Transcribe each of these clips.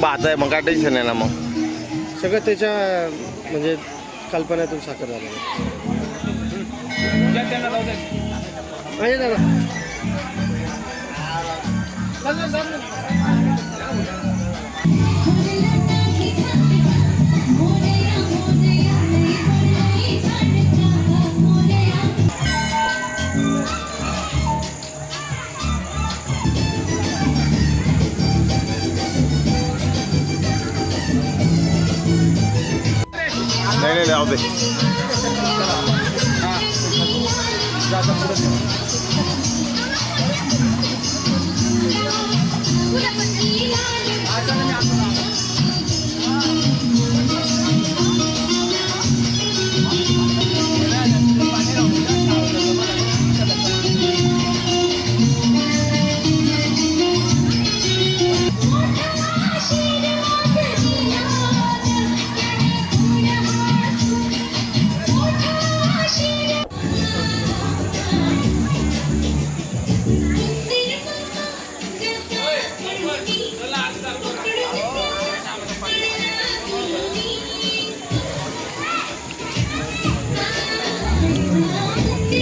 पडशाल रे आहे मग काय टेन्शन आहे ना मग. सगळं त्याच्या म्हणजे कल्पनेतून साखर झालं. म्हणजे आहे दादा চ্যানেলে হবে। হ্যাঁ।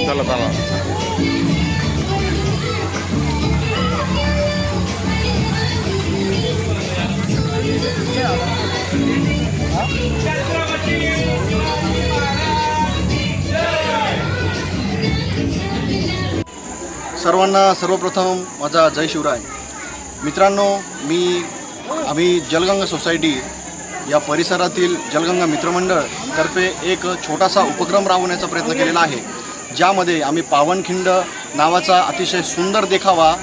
चला चला. सर्वांना सर्वप्रथम माझा जय शिवराय. मित्रांनो मी आम्ही जलगंगा सोसायटी या परिसरातील जलगंगा मित्रमंडळ तर्फे एक छोटासा उपक्रम राबवण्याचा प्रयत्न केलेला आहे. ज्यामध्ये आम्ही पावनखिंड नावाचा अतिशय सुंदर देखावा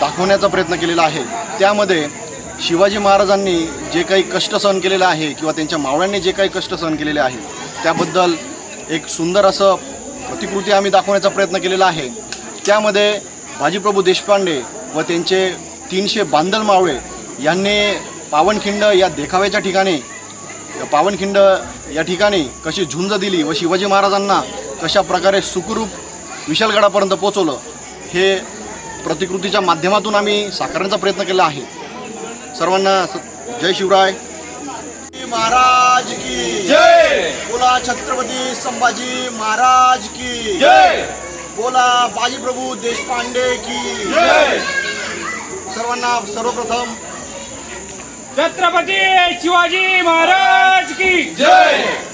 दाखवण्याचा प्रयत्न केलेला आहे. त्यामध्ये शिवाजी महाराजांनी जे काही कष्ट सहन केलेलं आहे किंवा त्यांच्या मावळ्यांनी जे काही कष्ट सहन केलेले आहे त्याबद्दल एक सुंदर असं प्रतिकृती आम्ही दाखवण्याचा प्रयत्न केलेला आहे. त्यामध्ये बाजीप्रभू देशपांडे व त्यांचे तीनशे बांदल मावळे यांनी पावनखिंड या देखाव्याच्या ठिकाणी पावनखिंड या ठिकाणी कशी झुंज दिली व शिवाजी महाराजांना कशा प्रकारे सुखरूप विशालगडापर्यंत पोचवलं हे प्रतिकृतीच्या माध्यमातून आम्ही साकारण्याचा प्रयत्न केला आहे. सर्वांना जय शिवराय. महाराज की जय! बोला छत्रपती संभाजी महाराज की जय! बोला बाजीप्रभू देशपांडे की जय! सर्वांना सर्वप्रथम छत्रपती शिवाजी महाराज की ताज्या